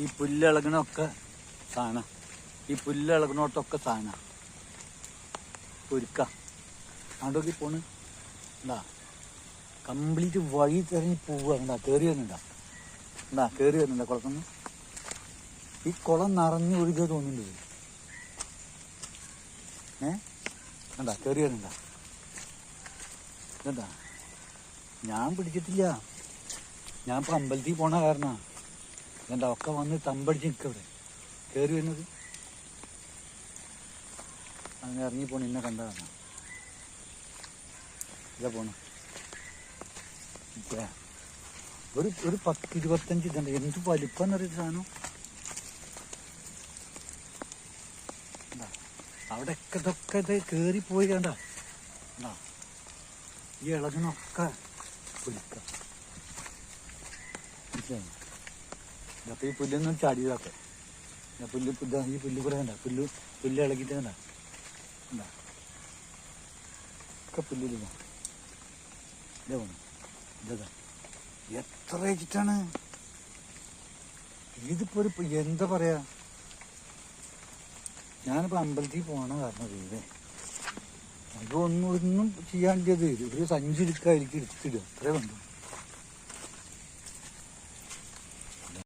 ഈ പുല്ലിളകണൊക്കെ സാധന. ഈ പുല്ലിളകണോട്ടൊക്കെ സാധന. പൊരുക്ക. അങ്ങോട്ടൊക്കെ പോണ്. എന്താ കംപ്ലീറ്റ് വഴി തെരഞ്ഞ് പോവുക എന്താ കയറി വരുന്നുണ്ടാ. എന്താ കയറി വരുന്നുണ്ടാ കുളത്തുനിന്ന്. ഈ കുളം നിറഞ്ഞു ഒഴുകുക തോന്നുന്നുണ്ട് ഏ? എന്താ കയറി വരുന്നുണ്ടാ. എന്താ ഞാൻ പിടിച്ചിട്ടില്ല. ഞാൻ ഇപ്പൊ അമ്പലത്തിൽ പോണ കാരണ. എന്താ ഒക്കെ വന്ന് തമ്പടിച്ച് നിൽക്കവിടെ കയറി വരുന്നത്? അങ്ങനെ ഇറങ്ങി പോണ എന്നെ കണ്ടതാണ്. ഇതാ പോണ. ഒരു ഒരു പത്ത് ഇരുപത്തഞ്ച് ഇതുണ്ട്. എന്ത് വലിപ്പം എന്നൊരു സാധനം. അവിടെയൊക്കെ ഇതൊക്കെ ഇത് കയറി പോയി കണ്ട. ഈ ഇളകിനൊക്കെ പിടിക്കാം മനസ്സിലായോ അപ്പൊ ഈ പുല്ലൊന്നും ചാടിയതാക്കെ. ഞാൻ പുല്ല് പുല്ല ഈ പുല്ല് കൂടെ കണ്ട പുല്ല് പുല്ല് ഇളകിയിട്ട് കണ്ട. എന്താ ഒക്കെ പുല്ലില്ല എത്ര വെച്ചിട്ടാണ് ഇതിപ്പോ ഒരു എന്താ പറയാ? ഞാനിപ്പോ അമ്പലത്തിൽ പോണ കാരണം ഇതേ അതൊന്നും ഒന്നും ചെയ്യാണ്ടത്. ഒരു സഞ്ചി എടുക്കുക എനിക്ക് എടുത്തിടുക അത്രേ വേണ്ടു.